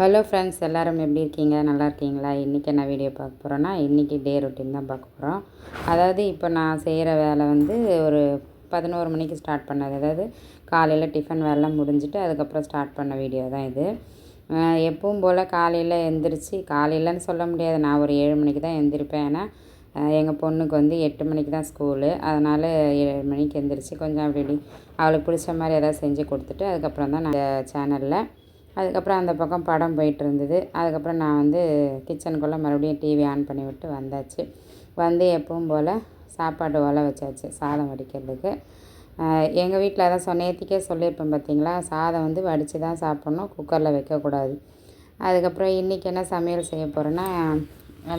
Hello friends எல்லோரும் எப்படி இருக்கீங்க? நல்லா இருக்கீங்களா? இன்றைக்கி என்ன வீடியோ பார்க்க போகிறோன்னா இன்றைக்கி டே ரொட்டீன் தான் பார்க்க போகிறோம் அதாவது இப்போ நான் செய்கிற வேலை வந்து ஒரு பதினோரு மணிக்கு ஸ்டார்ட் பண்ணது. அதாவது காலையில் டிஃபன் வேலைலாம் முடிஞ்சுட்டு அதுக்கப்புறம் ஸ்டார்ட் பண்ண வீடியோ தான் இது. எப்பவும் போல் காலையில் எந்திரிச்சு காலையிலன்னு சொல்ல முடியாது. நான் ஒரு ஏழு மணிக்கு தான் எந்திரிப்பேன். ஏன்னா எங்கள் பொண்ணுக்கு வந்து எட்டு மணிக்கு தான் ஸ்கூலு. அதனால் ஏழு மணிக்கு எந்திரிச்சு கொஞ்சம் அப்படி அவளுக்கு பிடிச்ச மாதிரி எதாவது செஞ்சு கொடுத்துட்டு அதுக்கப்புறம் தான் நான் சேனலில் அதுக்கப்புறம் அந்த பக்கம் படம் போயிட்டு இருந்தது அதுக்கப்புறம் நான் வந்து கிச்சனுக்குள்ளே மறுபடியும் டிவி ஆன் பண்ணி விட்டு வந்தாச்சு. வந்து எப்பவும் போல் சாப்பாடு ஒலை வச்சாச்சு சாதம் வடிக்கிறதுக்கு. எங்கள் வீட்டில் அதான் சொ சொல்லியிருப்பேன் பார்த்தீங்களா? சாதம் வந்து வடித்து தான் சாப்பிட்ணும் குக்கரில் வைக்கக்கூடாது. அதுக்கப்புறம் இன்றைக்கி என்ன சமையல் செய்ய போகிறேன்னா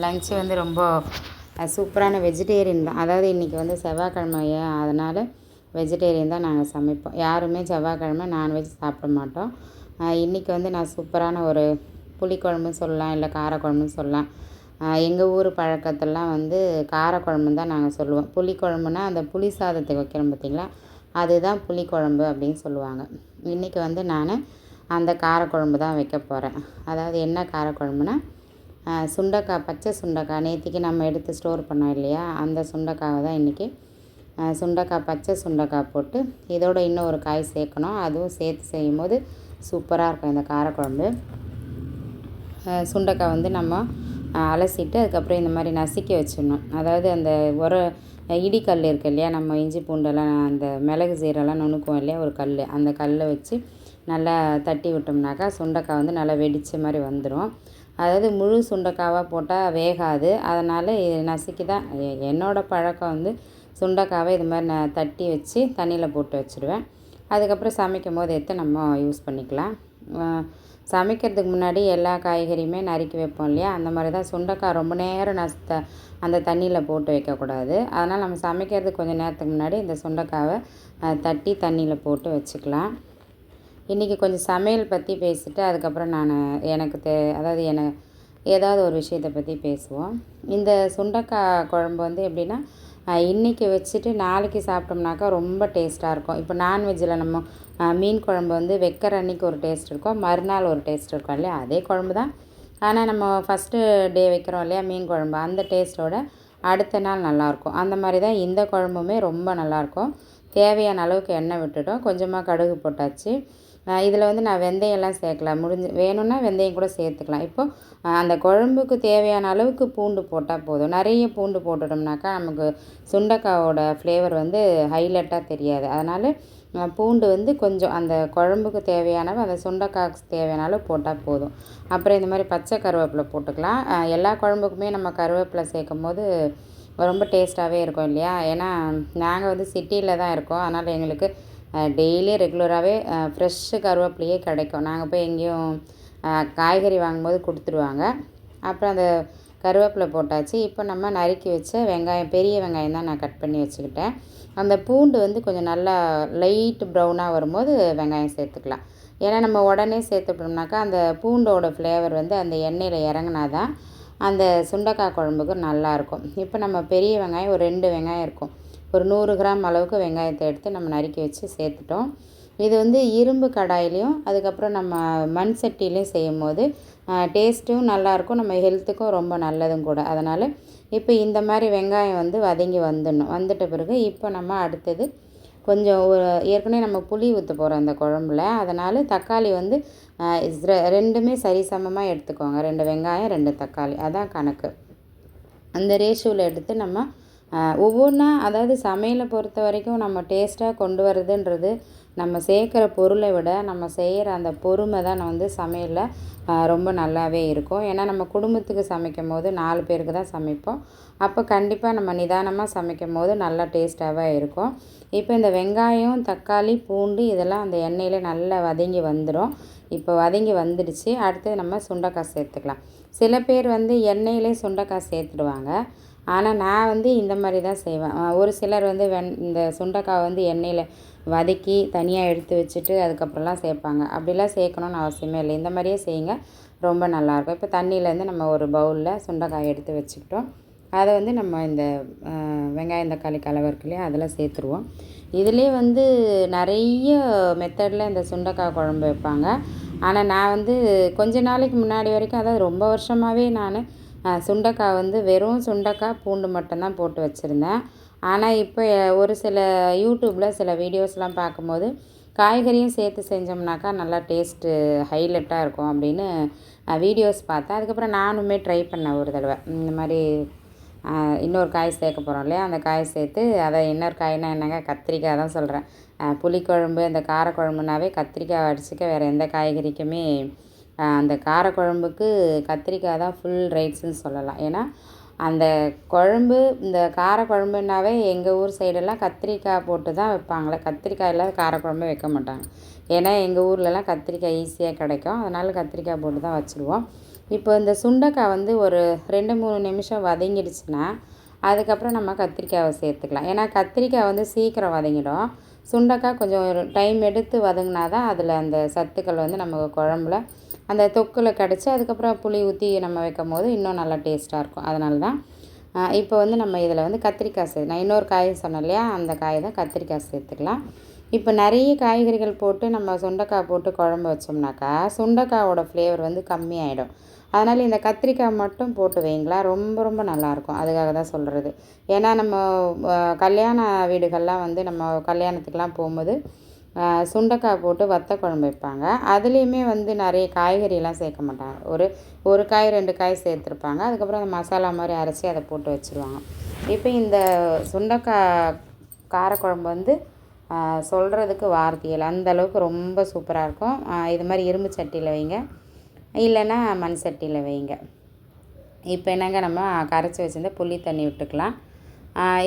லஞ்சு வந்து ரொம்ப சூப்பரான வெஜிடேரியன் தான். அதாவது இன்றைக்கி வந்து செவ்வாய்க்கிழமையே அதனால் வெஜிடேரியன் தான் நாங்கள் சமைப்போம். யாருமே செவ்வாய்க்கிழமை நான்வெஜ் சாப்பிட மாட்டோம். இன்றைக்கி வந்து நான் சூப்பரான ஒரு புளிக்குழம்பு சொல்லலாம் இல்லை காரக்குழம்புன்னு சொல்லலாம். எங்கள் ஊர் பழக்கத்திலலாம் வந்து காரக்குழம்புன்னு தான் நாங்கள் சொல்லுவோம். புளிக்குழம்புனா அந்த புளி சாதத்துக்கு வைக்கிறோம் பார்த்திங்களா அதுதான் புளிக்குழம்பு அப்படின்னு சொல்லுவாங்க. இன்றைக்கி வந்து நான் அந்த காரக்குழம்பு தான் வைக்க போகிறேன் அதாவது என்ன காரக்குழம்புனா சுண்டக்காய் சுண்டைக்காய் பச்சை சுண்டைக்காய். நேற்றுக்கு நம்ம எடுத்து ஸ்டோர் பண்ணோம் இல்லையா? அந்த சுண்டைக்காவை தான் இன்றைக்கி சுண்டைக்காய் பச்சை சுண்டைக்காய் போட்டு இதோட இன்னும் ஒரு காய் சேர்க்கணும். அதுவும் சேர்த்து செய்யும்போது சூப்பராக இருக்கும் இந்த காரக்குழம்பு. சுண்டைக்காய் வந்து நம்ம அலசிட்டு அதுக்கப்புறம் இந்த மாதிரி நசுக்கி வச்சிடணும். அதாவது அந்த ஒரு இடிக்கல் இருக்கு இல்லையா நம்ம இஞ்சி பூண்டெல்லாம் அந்த மிளகு சீரெல்லாம் நுணுக்குவோம் இல்லையா ஒரு கல் அந்த கல்லை வச்சு நல்லா தட்டி விட்டோம்னாக்கா சுண்டைக்காய் வந்து நல்லா வெடித்த மாதிரி வந்துடும் அதாவது முழு சுண்டைக்காவாக போட்டால் வேகாது. அதனால் இது நசுக்கி தான் எ- பழக்கம் வந்து சுண்டைக்காவை இது மாதிரி நான் தட்டி வச்சு தண்ணியில் போட்டு வச்சுருவேன். அதுக்கப்புறம் சமைக்கும் போது எடுத்து நம்ம யூஸ் பண்ணிக்கலாம். சமைக்கிறதுக்கு முன்னாடி எல்லா காய்கறியுமே நறுக்கி வைப்போம் இல்லையா? அந்த மாதிரி தான் சுண்டைக்காய் ரொம்ப நேரம் நசுத்த அந்த தண்ணியில் போட்டு வைக்கக்கூடாது. அதனால் நம்ம சமைக்கிறதுக்கு கொஞ்சம் நேரத்துக்கு முன்னாடி இந்த சுண்டைக்காவை தட்டி தண்ணியில் போட்டு வச்சுக்கலாம். இன்றைக்கி கொஞ்சம் சமையல் பற்றி பேசிட்டு அதுக்கப்புறம் நான் எனக்கு தே அதாவது என ஏதாவது ஒரு விஷயத்தை பற்றி பேசுவோம். இந்த சுண்டைக்காய் குழம்பு வந்து எப்படின்னா இன்றைக்கி வச்சுட்டு நாளைக்கு சாப்பிட்டோம்னாக்கா ரொம்ப டேஸ்ட்டாக இருக்கும். இப்போ நான்வெஜ்ஜில் நம்ம மீன் குழம்பு வந்து வைக்கிற அன்னைக்கு ஒரு டேஸ்ட் இருக்கும் மறுநாள் ஒரு டேஸ்ட் இருக்கும் இல்லையா? அதே குழம்பு தான். ஆனால் நம்ம ஃபஸ்ட்டு டே வைக்கிறோம் இல்லையா மீன் குழம்பு. அந்த டேஸ்ட்டோட அடுத்த நாள் நல்லாயிருக்கும் அந்த மாதிரி தான் இந்த குழம்புமே ரொம்ப நல்லாயிருக்கும் தேவையான அளவுக்கு எண்ணெய் விட்டுட்டோம். கொஞ்சமாக கடுகு போட்டாச்சு. இதில் வந்து நான் வெந்தயம்லாம் சேர்க்கல முடிஞ்சு வேணும்னா வெந்தயம் கூட சேர்த்துக்கலாம். இப்போது அந்த குழம்புக்கு தேவையான அளவுக்கு பூண்டு போட்டால் போதும். நிறைய பூண்டு போட்டுட்டோம்னாக்கா நமக்கு சுண்டைக்காவோட ஃப்ளேவர் வந்து ஹைலைட்டாக தெரியாது. அதனால் பூண்டு வந்து கொஞ்சம் அந்த குழம்புக்கு தேவையானவை அந்த சுண்டைக்காய்க்கு தேவையான அளவு போட்டால் போதும். அப்புறம் இந்த மாதிரி பச்சை கருவேப்பிலை போட்டுக்கலாம். எல்லா குழம்புக்குமே நம்ம கருவேப்பிலை சேர்க்கும் போது ரொம்ப டேஸ்ட்டாகவே இருக்கும் இல்லையா? ஏன்னா நாங்கள் வந்து சிட்டியில் தான் இருக்கோம். அதனால் எங்களுக்கு டெய்லி ரெகுலராகவே ஃப்ரெஷ்ஷு கருவேப்பிலையே கிடைக்கும். நாங்கள் போய் எங்கேயும் காய்கறி வாங்கும்போது கொடுத்துருவாங்க. அப்புறம் அந்த கருவேப்பிலை போட்டாச்சு. இப்போ நம்ம நறுக்கி வச்ச வெங்காயம் பெரிய வெங்காயம் தான் நான் கட் பண்ணி வச்சுக்கிட்டேன். அந்த பூண்டு வந்து கொஞ்சம் நல்லா லைட் ப்ரௌனாக வரும்போது வெங்காயம் சேர்த்துக்கலாம். ஏன்னா நம்ம உடனே சேர்த்துட்டோம்னாக்கா அந்த பூண்டோட ஃப்ளேவர் வந்து அந்த எண்ணெயில் இறங்குனாதான் அந்த சுண்டைக்காய் குழம்புக்கு நல்லாயிருக்கும். இப்போ நம்ம பெரிய வெங்காயம் ஒரு ரெண்டு வெங்காயம் இருக்கும். ஒரு நூறு கிராம் அளவுக்கு வெங்காயத்தை எடுத்து நம்ம நறுக்கி வச்சு சேர்த்துட்டோம். இது வந்து இரும்பு கடாயிலையும் அதுக்கப்புறம் நம்ம மண் சட்டிலையும் செய்யும் போது டேஸ்ட்டும் நல்லாயிருக்கும் நம்ம ஹெல்த்துக்கும் ரொம்ப நல்லதும் கூட. அதனால் இப்போ இந்த மாதிரி வெங்காயம் வந்து வதங்கி வந்துடணும். வந்துட்ட பிறகு இப்போ நம்ம அடுத்தது கொஞ்சம் ஒரு ஏற்கனவே நம்ம புளி ஊற்ற போகிறோம் அந்த குழம்புல. அதனால் தக்காளி வந்து ரெண்டுமே சரிசமமாக எடுத்துக்கோங்க. ரெண்டு வெங்காயம் ரெண்டு தக்காளி. அதான் கணக்கு. அந்த ரேஷியோவில் எடுத்து நம்ம ஒவ்வொன்றா அதாவது சமையலை பொறுத்த வரைக்கும் நம்ம டேஸ்ட்டாக கொண்டு வர்றதுன்றது நம்ம சேர்க்குற பொருளை விட நம்ம செய்கிற அந்த பொறுமை தான் வந்து சமையலில் ரொம்ப நல்லாவே இருக்கும். ஏன்னா நம்ம குடும்பத்துக்கு சமைக்கும் போது நாலு பேருக்கு தான் சமைப்போம். அப்போ கண்டிப்பாக நம்ம நிதானமாக சமைக்கும் போது நல்லா டேஸ்ட்டாகவே இருக்கும். இப்போ இந்த வெங்காயம் தக்காளி பூண்டு இதெல்லாம் அந்த எண்ணெயில் நல்லா வதங்கி வந்துடும் இப்போ வதங்கி வந்துடுச்சு. அடுத்து நம்ம சுண்டைக்காய் சேர்த்துக்கலாம். சில பேர் வந்து எண்ணெயிலே சுண்டைக்காய் சேர்த்துடுவாங்க. ஆனால் நான் வந்து இந்த மாதிரி தான் செய்வேன். ஒரு சிலர் வந்து வெண் இந்த சுண்டைக்காய் வந்து எண்ணெயில் வதக்கி தனியாக எடுத்து வச்சுட்டு அதுக்கப்புறம்லாம் சேர்ப்பாங்க. அப்படிலாம் சேர்க்கணுன்னு அவசியமே இல்லை. இந்த மாதிரியே செய்யுங்க. ரொம்ப நல்லாயிருக்கும் இப்போ தண்ணியிலேருந்து நம்ம ஒரு பவுலில் சுண்டைக்காய் எடுத்து வச்சுக்கிட்டோம். அதை வந்து நம்ம இந்த வெங்காயம் தக்காளி கலவை இருக்கு இல்லையா சேர்த்துருவோம். இதுலேயே வந்து நிறைய மெத்தடில் இந்த சுண்டைக்காய் குழம்பு வைப்பாங்க. ஆனால் நான் வந்து கொஞ்ச நாளைக்கு முன்னாடி வரைக்கும் அதாவது ரொம்ப வருஷமாகவே நான் சுண்டக்காய் வந்து வெறும் சுண்டக்காய் பூண்டு மட்டும்தான் போட்டு வச்சுருந்தேன். ஆனால் இப்போ ஒரு சில யூடியூப்பில் சில வீடியோஸ்லாம் பார்க்கும்போது காய்கறியும் சேர்த்து செஞ்சோம்னாக்கா நல்லா டேஸ்ட்டு ஹைலைட்டாக இருக்கும் அப்படின்னு வீடியோஸ் பார்த்தேன். அதுக்கப்புறம் நானுமே ட்ரை பண்ணேன் ஒரு தடவை. இந்த மாதிரி இன்னொரு காய் சேர்க்க போகிறோம் இல்லையா? அந்த காய் சேர்த்து அதை இன்னொரு காய்னா என்னங்க? கத்திரிக்காய் தான் சொல்கிறேன் புளிக்குழம்பு இந்த காரக்குழம்புனாவே கத்திரிக்காய் அடிச்சுக்க வேறு எந்த காய்கறிக்குமே அந்த காரக்குழம்புக்கு கத்திரிக்காய் தான் ஃபுல் ரைட்ஸுன்னு சொல்லலாம். ஏன்னா அந்த குழம்பு இந்த காரக்குழம்புனாவே எங்கள் ஊர் சைடெல்லாம் கத்திரிக்காய் போட்டு தான் வைப்பாங்களே. கத்திரிக்காய் இல்லாத காரக்குழம்பே வைக்க மாட்டாங்க. ஏன்னா எங்கள் ஊர்லலாம் கத்திரிக்காய் ஈஸியாக கிடைக்கும். அதனால் கத்திரிக்காய் போட்டு தான் வச்சுருவோம். இப்போ இந்த சுண்டைக்காய் வந்து ஒரு ரெண்டு மூணு நிமிஷம் வதங்கிடுச்சுன்னா அதுக்கப்புறம் நம்ம கத்திரிக்காயை சேர்த்துக்கலாம். ஏன்னா கத்திரிக்காய் வந்து சீக்கிரம் வதங்கிடும். சுண்டைக்காய் கொஞ்சம் டைம் எடுத்து வதங்கினா தான் அதில் அந்த சத்துக்கள் வந்து நம்ம குழம்புல அந்த தொக்கில் கிடச்சி அதுக்கப்புறம் புளி ஊற்றி நம்ம வைக்கும் போது இன்னும் நல்லா டேஸ்ட்டாக இருக்கும். அதனால தான் இப்போ வந்து நம்ம இதில் வந்து கத்திரிக்காய் சேர்த்து நான் இன்னொரு காய் சொன்னேன் இல்லையா? அந்த காய் தான் கத்திரிக்காய் சேர்த்துக்கலாம். இப்போ நிறைய காய்கறிகள் போட்டு நம்ம சுண்டைக்காய் போட்டு குழம்பு வச்சோம்னாக்கா சுண்டைக்காயோட ஃப்ளேவர் வந்து கம்மியாயிடும். அதனால் இந்த கத்திரிக்காய் மட்டும் போட்டு வைங்களா ரொம்ப ரொம்ப நல்லாயிருக்கும் அதுக்காக தான் சொல்கிறது ஏன்னா நம்ம கல்யாண வீடுகள்லாம் வந்து நம்ம கல்யாணத்துக்கெலாம் போகும்போது சுண்டக்காய் போட்டு வத்த குழம்பு வைப்பாங்க. அதுலேயுமே வந்து நிறைய காய்கறியெல்லாம் சேர்க்க மாட்டாங்க. ஒரு ஒரு காய் ரெண்டு காய் சேர்த்துருப்பாங்க. அதுக்கப்புறம் அந்த மசாலா மாதிரி அரைச்சி அதை போட்டு வச்சுருவாங்க. இப்போ இந்த சுண்டக்காய் காரக்குழம்பு வந்து சொல்கிறதுக்கு வார்த்தைகள் அந்தளவுக்கு ரொம்ப சூப்பராக இருக்கும். இது மாதிரி இரும்பு சட்டியில் வைங்க. இல்லைன்னா மண் சட்டியில் வைங்க. இப்போ என்னங்க நம்ம கரைச்சி வச்சுருந்தா புளி தண்ணி விட்டுக்கலாம்.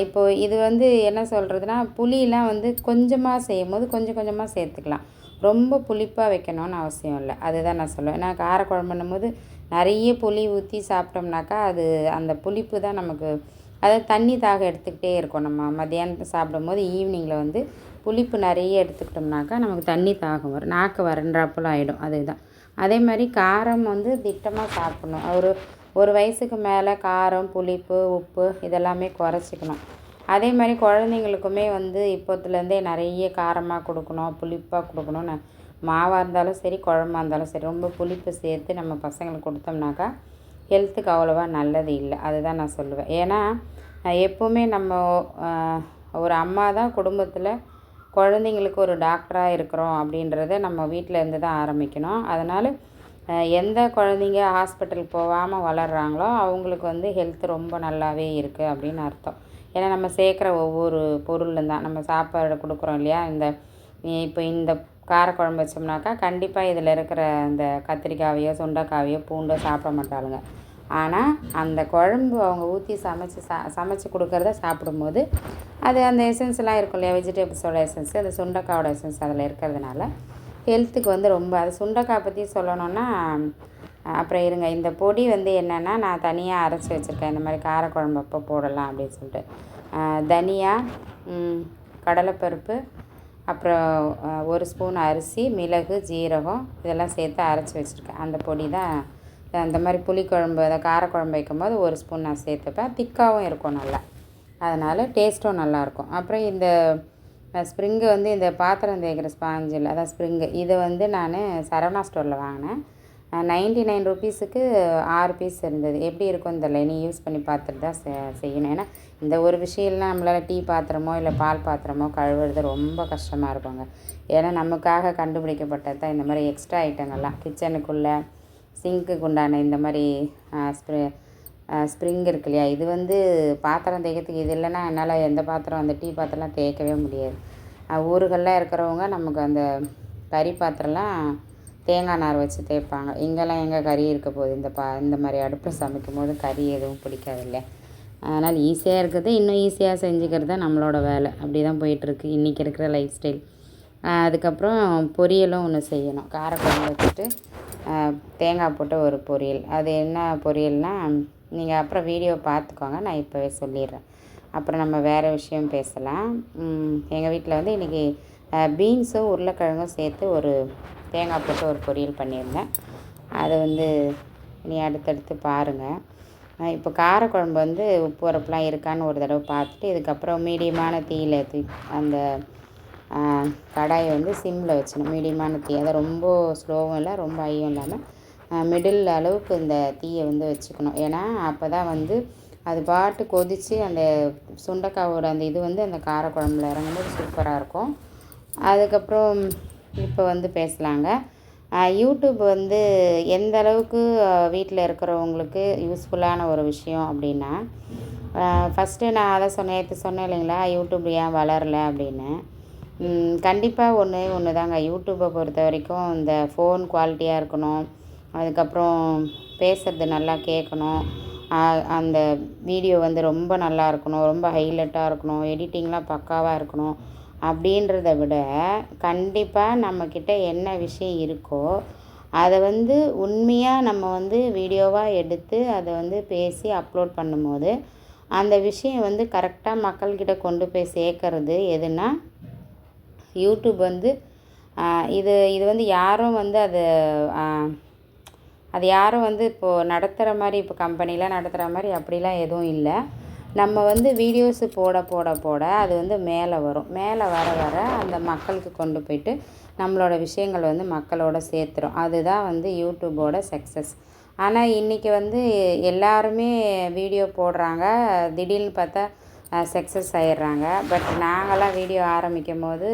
இப்போது இது வந்து என்ன சொல்கிறதுனா புளியெலாம் வந்து கொஞ்சமாக செய்யும் போது கொஞ்சம் கொஞ்சமாக சேர்த்துக்கலாம். ரொம்ப புளிப்பாக வைக்கணும்னு அவசியம் இல்லை. அதுதான் நான் சொல்லுவேன். ஏன்னா காரக்குழம்புன்னும் போது நிறைய புளி ஊற்றி சாப்பிட்டோம்னாக்கா அது அந்த புளிப்பு தான் நமக்கு அதாவது தண்ணி தாக எடுத்துக்கிட்டே இருக்கும். நம்ம மதியானத்தை சாப்பிடும் போது ஈவினிங்கில் வந்து புளிப்பு நிறைய எடுத்துக்கிட்டோம்னாக்கா நமக்கு தண்ணி தாகம் வரும். நாக்கு வறண்டாப்புல ஆகிடும் அதுதான். அதே மாதிரி காரம் வந்து திட்டமாக சாப்பிட்ணும். ஒரு ஒரு வயசுக்கு மேலே காரம் புளிப்பு உப்பு இதெல்லாமே குறைச்சிக்கணும். அதே மாதிரி குழந்தைங்களுக்குமே வந்து இப்போத்துலேருந்தே நிறைய காரமாக கொடுக்கணும் புளிப்பாக கொடுக்கணும்னு. மாவாக இருந்தாலும் சரி குழம்பா இருந்தாலும் சரி ரொம்ப புளிப்பு சேர்த்து நம்ம பசங்களுக்கு கொடுத்தோம்னாக்கா ஹெல்த்துக்கு அவ்வளோவா நல்லது இல்லை. அதுதான் நான் சொல்லுவேன். ஏன்னா எப்போவுமே நம்ம ஒரு அம்மா தான் குடும்பத்தில் குழந்தைங்களுக்கு ஒரு டாக்டராக இருக்கிறோம் அப்படின்றத நம்ம வீட்டில் இருந்து தான் ஆரம்பிக்கணும். அதனால் எந்த குழந்தைங்க ஹாஸ்பிட்டல் போகாமல் வளர்கிறாங்களோ அவங்களுக்கு வந்து ஹெல்த் ரொம்ப நல்லாவே இருக்குது அப்படின்னு அர்த்தம். ஏன்னா நம்ம சேர்க்குற ஒவ்வொரு பொருளும் தான். நம்ம சாப்பாடு கொடுக்குறோம் இல்லையா? இந்த இப்போ இந்த காரக்குழம்பு வச்சோம்னாக்கா கண்டிப்பாக இதில் இருக்கிற இந்த கத்திரிக்காயோ சுண்டைக்காயோ பூண்டோ சாப்பிட மாட்டாளுங்க. ஆனால் அந்த குழம்பு அவங்க ஊற்றி சமைச்சி சா சமைச்சி கொடுக்குறத சாப்பிடும்போது அது அந்த எசன்ஸ்லாம் இருக்கும் இல்லையா? வெஜிடபிள்ஸோட எசன்ஸ் அந்த சுண்டைக்காயோட எசன்ஸ் அதில் இருக்கிறதுனால. ஹெல்த்துக்கு வந்து ரொம்ப அது சுண்டைக்காய் பற்றி சொல்லணுன்னா அப்புறம் இருங்க இந்த பொடி வந்து என்னென்னா நான் தனியாக அரைச்சி வச்சுருக்கேன். இந்த மாதிரி காரக்குழம்பு அப்போ போடலாம் அப்படின்னு சொல்லிட்டு. தனியா கடலைப்பருப்பு அப்புறம் ஒரு ஸ்பூன் அரிசி மிளகு ஜீரகம் இதெல்லாம் சேர்த்து அரைச்சி வச்சுருக்கேன். அந்த பொடி தான் அந்த மாதிரி புளிக்குழம்பு அதை காரக்குழம்பு வைக்கும்போது ஒரு ஸ்பூன் நான் சேர்த்துப்பேன். திக்காகவும் இருக்கும் நல்லா. அதனால் டேஸ்ட்டும் நல்லாயிருக்கும் அப்புறம் இந்த நான் ஸ்ப்ரிங்கு வந்து இந்த பாத்திரம் தேய்க்கிற ஸ்பாஞ்சில் அதான் ஸ்ப்ரிங்கு. இதை வந்து நான் சரவணா ஸ்டோரில் வாங்கினேன். நைன்ட்டி நைன் ருபீஸுக்கு ஆறு பீஸ் இருந்தது. எப்படி இருக்கும் தெரியல. நீ யூஸ் பண்ணி பார்த்துட்டு தான் செய்யணும். ஏன்னா இந்த ஒரு விஷயம்லாம் நம்மளால் டீ பாத்திரமோ இல்லை பால் பாத்திரமோ கழுவுறது ரொம்ப கஷ்டமாக இருக்குங்க. ஏன்னா நமக்காக கண்டுபிடிக்கப்பட்டது தான் இந்த மாதிரி எக்ஸ்ட்ரா ஐட்டங்கள்லாம் கிச்சனுக்குள்ளே சிங்க்குக்கு உண்டான இந்த மாதிரி ஸ்ப்ரே ஸ்ப்ரிங் இருக்கு இல்லையா? இது வந்து பாத்திரம் தேய்க்கிறதுக்கு இது இல்லைன்னா என்னால் எந்த பாத்திரம் அந்த டீ பாத்திரம்லாம் தேய்க்கவே முடியாது. ஊருகளில் இருக்கிறவங்க நமக்கு அந்த கறி பாத்திரம்லாம் தேங்காய் நார் வச்சு தேய்ப்பாங்க. இங்கெல்லாம் எங்கே கறி இருக்க போகுது? இந்த பா இந்த மாதிரி அடுப்பில் சமைக்கும் போது கறி எதுவும் பிடிக்காது இல்லையா? அதனால் ஈஸியாக இருக்கிறது இன்னும் ஈஸியாக செஞ்சுக்கிறது தான் நம்மளோட வேலை. அப்படி தான் போயிட்டுருக்கு இன்றைக்கி இருக்கிற லைஃப் ஸ்டைல் அதுக்கப்புறம் பொரியலும் ஒன்று செய்யணும். காரக்குழம்பு வச்சுட்டு தேங்காய் போட்டு ஒரு பொரியல். அது என்ன பொரியல்னால் நீங்கள் அப்புறம் வீடியோ பார்த்துக்கோங்க நான் இப்போவே சொல்லிடுறேன். அப்புறம் நம்ம வேறு விஷயம் பேசலாம். எங்கள் வீட்டில் வந்து இன்றைக்கி பீன்ஸும் உருளைக்கிழங்கும் சேர்த்து ஒரு தேங்காய் போட்டு ஒரு பொரியல் பண்ணியிருந்தேன். அதை வந்து நீ அடுத்தடுத்து பாருங்கள் இப்போ காரக்குழம்பு வந்து உப்பு உரப்புலாம் இருக்கான்னு ஒரு தடவை பார்த்துட்டு இதுக்கப்புறம் மீடியமான தீயில் அந்த கடாயை வந்து சிம்மில் வச்சிடணும். மீடியமான தீ அதை ரொம்ப ஸ்லோவும் இல்லை ரொம்ப ஐயும் இல்லாமல் மிடில் அளவுக்கு இந்த தீயை வந்து வச்சுக்கணும். ஏன்னா அப்போ தான் வந்து அது பாட்டு கொதித்து அந்த சுண்டக்காவோட அந்த இது வந்து அந்த காரக்குழம்புல இறங்கும்போது சூப்பராக இருக்கும். அதுக்கப்புறம் இப்போ வந்து பேசலாங்க. யூடியூப் வந்து எந்த அளவுக்கு வீட்டில் இருக்கிறவங்களுக்கு யூஸ்ஃபுல்லான ஒரு விஷயம் அப்படின்னா ஃபஸ்ட்டு நான் அதை சொன்னேன் நேற்று சொன்னேன் இல்லைங்களா? யூடியூப் ஏன் வளரல அப்படின்னு. கண்டிப்பாக ஒன்று ஒன்று தாங்க யூடியூப்பை பொறுத்த வரைக்கும் இந்த ஃபோன் குவாலிட்டியாக இருக்கணும். அதுக்கப்புறம் பேசுகிறது நல்லா கேட்கணும். அந்த வீடியோ வந்து ரொம்ப நல்லா இருக்கணும் ரொம்ப ஹைலைட்டாக இருக்கணும் எடிட்டிங்லாம் பக்காவாக இருக்கணும் அப்படின்றத விட கண்டிப்பாக நம்மக்கிட்ட என்ன விஷயம் இருக்கோ அதை வந்து உண்மையாக நம்ம வந்து வீடியோவாக எடுத்து அதை வந்து பேசி அப்லோட் பண்ணும்போது அந்த விஷயம் வந்து கரெக்டாக மக்கள்கிட்ட கொண்டு போய் சேர்க்கறது எதுனா யூடியூப் வந்து இது இது வந்து யாரும் வந்து அதை அது யாரும் வந்து இப்போது நடத்துகிற மாதிரி இப்போ கம்பெனிலாம் நடத்துகிற மாதிரி அப்படிலாம் எதுவும் இல்லை. நம்ம வந்து வீடியோஸு போட போட போட அது வந்து மேலே வரும். மேலே வர வர அந்த மக்களுக்கு கொண்டு போயிட்டு நம்மளோட விஷயங்கள் வந்து மக்களோட சேர்த்துரும். அதுதான் வந்து யூடியூபோட சக்ஸஸ் ஆனால் இன்றைக்கி வந்து எல்லாருமே வீடியோ போடுறாங்க. திடீர்னு பார்த்தா சக்ஸஸ் ஆயிடுறாங்க. பட் நாங்களாம் வீடியோ ஆரம்பிக்கும் போது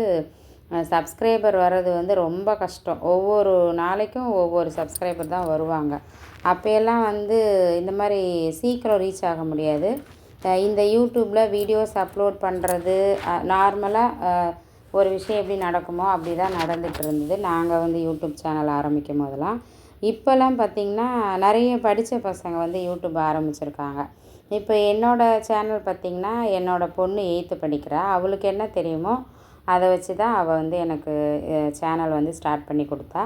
சப்ஸ்கிரைபர் வர்றது வந்து ரொம்ப கஷ்டம். ஒவ்வொரு நாளைக்கும் ஒவ்வொரு சப்ஸ்கிரைபர் தான் வருவாங்க. அப்போயெல்லாம் வந்து இந்த மாதிரி சீக்கிரம் ரீச் ஆக முடியாது. இந்த யூடியூப்பில் வீடியோஸ் அப்லோட் பண்ணுறது நார்மலாக ஒரு விஷயம் எப்படி நடக்குமோ அப்படி தான் நடந்துகிட்டு இருந்தது. நாங்கள் வந்து யூடியூப் சேனல் ஆரம்பிக்கும் போதெல்லாம். இப்போல்லாம் பார்த்திங்கன்னா நிறைய படித்த பசங்க வந்து யூடியூப் ஆரம்பிச்சிருக்காங்க. இப்போ என்னோடய சேனல் பார்த்திங்கன்னா என்னோடய பொண்ணு எயித்து படிக்கிறா. அவளுக்கு என்ன தெரியுமோ அதை வச்சு தான் அவள் வந்து எனக்கு சேனல் வந்து ஸ்டார்ட் பண்ணி கொடுத்தா.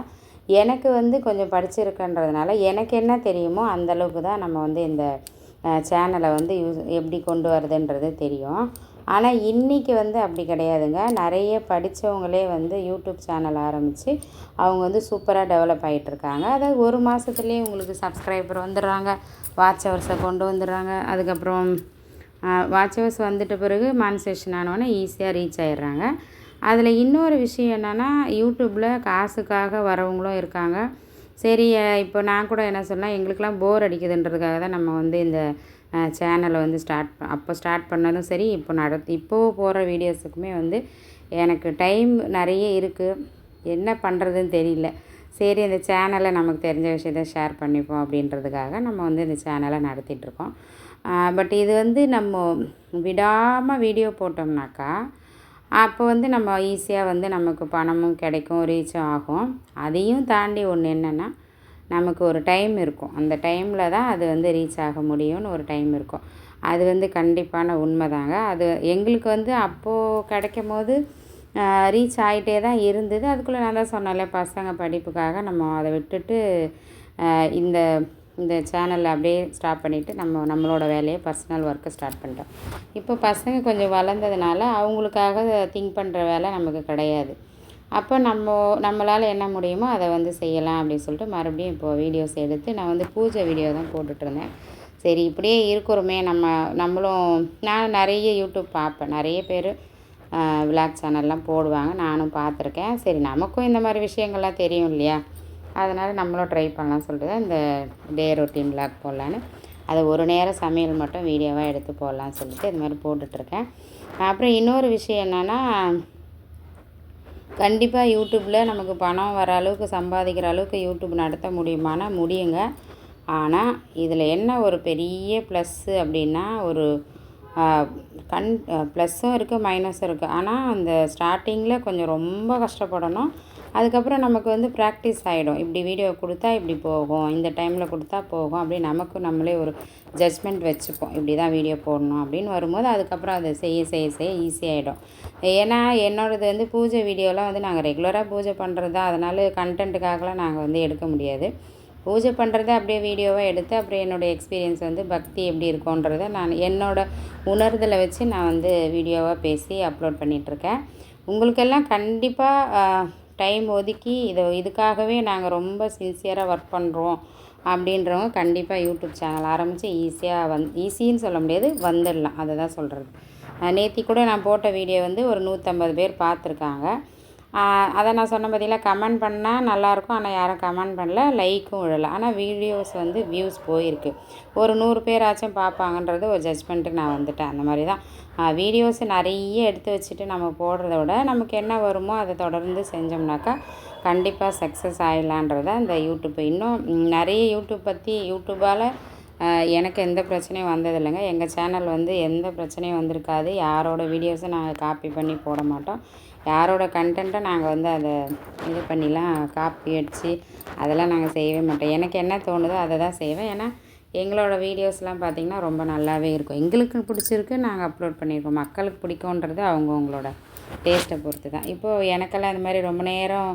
எனக்கு வந்து கொஞ்சம் படிச்சிருக்கன்றதுனால எனக்கு என்ன தெரியுமோ அந்தளவுக்கு தான் நம்ம வந்து இந்த சேனலை வந்து யூஸ் எப்படி கொண்டு வரதுன்றது தெரியும். ஆனால் இன்றைக்கி வந்து அப்படி கிடையாதுங்க. நிறைய படித்தவங்களே வந்து யூடியூப் சேனல் ஆரம்பித்து அவங்க வந்து சூப்பராக டெவலப் ஆகிட்டுருக்காங்க அதாவது ஒரு மாதத்துலேயே உங்களுக்கு சப்ஸ்கிரைபர் வந்துடுறாங்க. வாட்ச் ஹவர்ஸை கொண்டு வந்துடுறாங்க. அதுக்கப்புறம் வாட்ச் ஹவர்ஸ் வந்துட்ட பிறகு மான்சேஷன் ஆனோடனே ஈஸியாக ரீச் ஆகிடுறாங்க அதில் இன்னொரு விஷயம் என்னென்னா யூடியூப்பில் காசுக்காக வரவங்களும் இருக்காங்க. சரி இப்போ நான் கூட என்ன சொன்னால் எங்களுக்கெலாம் போர் அடிக்குதுன்றதுக்காக தான் நம்ம வந்து இந்த சேனலை வந்து ஸ்டார்ட் அப்போ ஸ்டார்ட் பண்ணதும் சரி இப்போ நடத்து இப்போது போகிற வீடியோஸுக்குமே வந்து எனக்கு டைம் நிறைய இருக்குது என்ன பண்ணுறதுன்னு தெரியல. சரி இந்த சேனலை நமக்கு தெரிஞ்ச விஷயத்த ஷேர் பண்ணிப்போம் அப்படின்றதுக்காக நம்ம வந்து இந்த சேனலை நடத்திட்டுருக்கோம் பட் இது வந்து நம்ம விடாமல் வீடியோ போட்டோம்னாக்கா அப்போ வந்து நம்ம ஈஸியாக வந்து நமக்கு பணமும் கிடைக்கும் ரீச்சும் ஆகும். அதையும் தாண்டி ஒன்று என்னென்னா நமக்கு ஒரு டைம் இருக்கும். அந்த டைமில் தான் அது வந்து ரீச் ஆக முடியும்னு ஒரு டைம் இருக்கும். அது வந்து கண்டிப்பான உண்மை தாங்க அது எங்களுக்கு வந்து அப்போது கிடைக்கும் போது ரீச் ஆகிட்டே தான் இருந்தது. அதுக்குள்ளே நான் தான் சொன்னேன்ல பசங்க படிப்புக்காக நம்ம அதை விட்டுட்டு இந்த இந்த சேனலில் அப்படியே ஸ்டாப் பண்ணிவிட்டு நம்ம நம்மளோட வேலையை பர்சனல் ஒர்க்கை ஸ்டார்ட் பண்ணிட்டோம். இப்போ பசங்க கொஞ்சம் வளர்ந்ததுனால அவங்களுக்காக திங்க் பண்ணுற வேலை நமக்கு கிடையாது. அப்போ நம்ம நம்மளால் என்ன முடியுமோ அதை வந்து செய்யலாம் அப்படின்னு சொல்லிட்டு மறுபடியும் இப்போது வீடியோஸ் எடுத்து நான் வந்து பூஜை வீடியோ தான் போட்டுட்ருந்தேன் சரி இப்படியே இருக்கிறோமே. நம்ம நம்மளும் நான் நிறைய யூடியூப் பார்ப்பேன். நிறைய பேர் விளாக் சேனல்லாம் போடுவாங்க. நானும் பார்த்துருக்கேன். சரி நமக்கும் இந்த மாதிரி விஷயங்கள்லாம் தெரியும் இல்லையா? அதனால் நம்மளும் ட்ரை பண்ணலாம்னு சொல்லிட்டு இந்த டே ரொட்டீன் பிளாக் போடலான்னு. அதை ஒரு நேரம் சமையல் மட்டும் வீடியோவாக எடுத்து போடலான்னு சொல்லிட்டு இது மாதிரி போட்டுட்ருக்கேன். அப்புறம் இன்னொரு விஷயம் என்னென்னா கண்டிப்பாக யூடியூப்பில் நமக்கு பணம் வர அளவுக்கு சம்பாதிக்கிற அளவுக்கு யூடியூப் நடத்த முடியுமானா முடியுங்க. ஆனால் இதில் என்ன ஒரு பெரிய ப்ளஸ்ஸு அப்படின்னா ஒரு கண் ப்ளஸ்ஸும் இருக்குது மைனஸும் இருக்குது ஆனால் அந்த ஸ்டார்டிங்கில் கொஞ்சம் ரொம்ப கஷ்டப்படணும். அதுக்கப்புறம் நமக்கு வந்து ப்ராக்டிஸ் ஆகிடும் இப்படி வீடியோ கொடுத்தா இப்படி போகும். இந்த டைமில் கொடுத்தா போகும். அப்படி நமக்கு நம்மளே ஒரு ஜட்ஜ்மெண்ட் வச்சுப்போம். இப்படி தான் வீடியோ போடணும் அப்படின்னு வரும்போது அதுக்கப்புறம் அதை செய்ய செய்ய செய்ய ஈஸியாகிடும் ஏன்னா என்னோடது வந்து பூஜை வீடியோலாம் வந்து நாங்கள் ரெகுலராக பூஜை பண்ணுறது தான் அதனால் கண்டென்ட்டுக்காகலாம் நாங்கள் வந்து எடுக்க முடியாது. பூஜை பண்ணுறத அப்படியே வீடியோவாக எடுத்து அப்புறம் என்னோடய எக்ஸ்பீரியன்ஸ் வந்து பக்தி எப்படி இருக்கோன்றத நான் என்னோடய உணர்தலை வச்சு நான் வந்து வீடியோவாக பேசி அப்லோட் பண்ணிகிட்ருக்கேன் உங்களுக்கெல்லாம் கண்டிப்பாக டைம் ஒதுக்கி இதை இதுக்காகவே நாங்கள் ரொம்ப சின்சியராக ஒர்க் பண்ணுறோம் அப்படின்றவங்க கண்டிப்பாக யூடியூப் சேனல் ஆரம்பித்து ஈஸியாக வந் ஈஸின்னு சொல்ல முடியாது வந்துடலாம். அதை தான் சொல்கிறது நேற்று கூட நான் போட்ட வீடியோ வந்து ஒரு நூற்றம்பது பேர் பார்த்துருக்காங்க. அதை நான் சொன்ன பார்த்தீங்களா கமெண்ட் பண்ணால் நல்லாயிருக்கும் ஆனால் யாரும் கமெண்ட் பண்ணல லைக்கும் விழலை. ஆனால் வீடியோஸ் வந்து வியூஸ் போயிருக்கு. ஒரு நூறு பேராச்சும் பார்ப்பாங்கன்றது ஒரு ஜட்ஜ்மெண்ட்டுக்கு நான் வந்துட்டேன். அந்த மாதிரி தான் வீடியோஸ் நிறைய எடுத்து வச்சுட்டு நம்ம போடுறத விட நமக்கு என்ன வருமோ அதை தொடர்ந்து செஞ்சோம்னாக்கா கண்டிப்பாக சக்ஸஸ் ஆகிடலான்றத அந்த யூடியூப் இன்னும் நிறைய யூடியூப் பற்றி யூடியூப்பால் எனக்கு எந்த பிரச்சனையும் வந்ததில்லைங்க எங்கள் சேனல் வந்து எந்த பிரச்சனையும் வந்திருக்காது. யாரோட வீடியோஸும் நாங்கள் காப்பி பண்ணி போட மாட்டோம். யாரோட கண்டென்ட்டை நாங்கள் வந்து அதை இது பண்ணிலாம் காப்பி அடித்து அதெல்லாம் நாங்கள் செய்யவே மாட்டோம். எனக்கு என்ன தோணுதோ அதை தான் செய்வேன். ஏன்னா எங்களோட வீடியோஸ்லாம் பார்த்திங்கன்னா ரொம்ப நல்லாவே இருக்கும். எங்களுக்கு பிடிச்சிருக்கு நாங்கள் அப்லோட் பண்ணியிருக்கோம். மக்களுக்கு பிடிக்குன்றது அவங்கவுங்களோட டேஸ்ட்டை பொறுத்து தான். இப்போது எனக்கெல்லாம் இந்த மாதிரி ரொம்ப நேரம்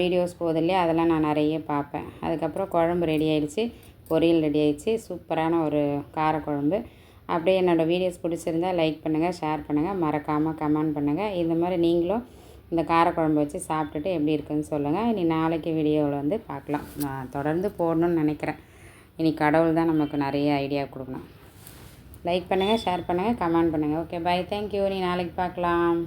வீடியோஸ் போகுது இல்லையா? அதெல்லாம் நான் நிறைய பார்ப்பேன். அதுக்கப்புறம் குழம்பு ரெடி ஆகிடுச்சு பொரியல் ரெடி ஆகிடுச்சு சூப்பரான ஒரு காரக்குழம்பு. அப்படியே என்னோடய வீடியோஸ் பிடிச்சிருந்தா லைக் பண்ணுங்கள் ஷேர் பண்ணுங்கள் மறக்காமல் கமெண்ட் பண்ணுங்கள் இந்த மாதிரி நீங்களும் இந்த காரக்குழம்பு வச்சு சாப்பிட்டுட்டு எப்படி இருக்குன்னு சொல்லுங்கள் இனி நாளைக்கு வீடியோவில் வந்து பார்க்கலாம். நான் தொடர்ந்து போடணும்னு நினைக்கிறேன். இனி கடவுள் தான் நமக்கு நிறைய ஐடியா கொடுக்கணும். லைக் பண்ணுங்கள் ஷேர் பண்ணுங்கள் கமெண்ட் பண்ணுங்கள் ஓகே பை தேங்க்யூ நீ நாளைக்கு பார்க்கலாம்.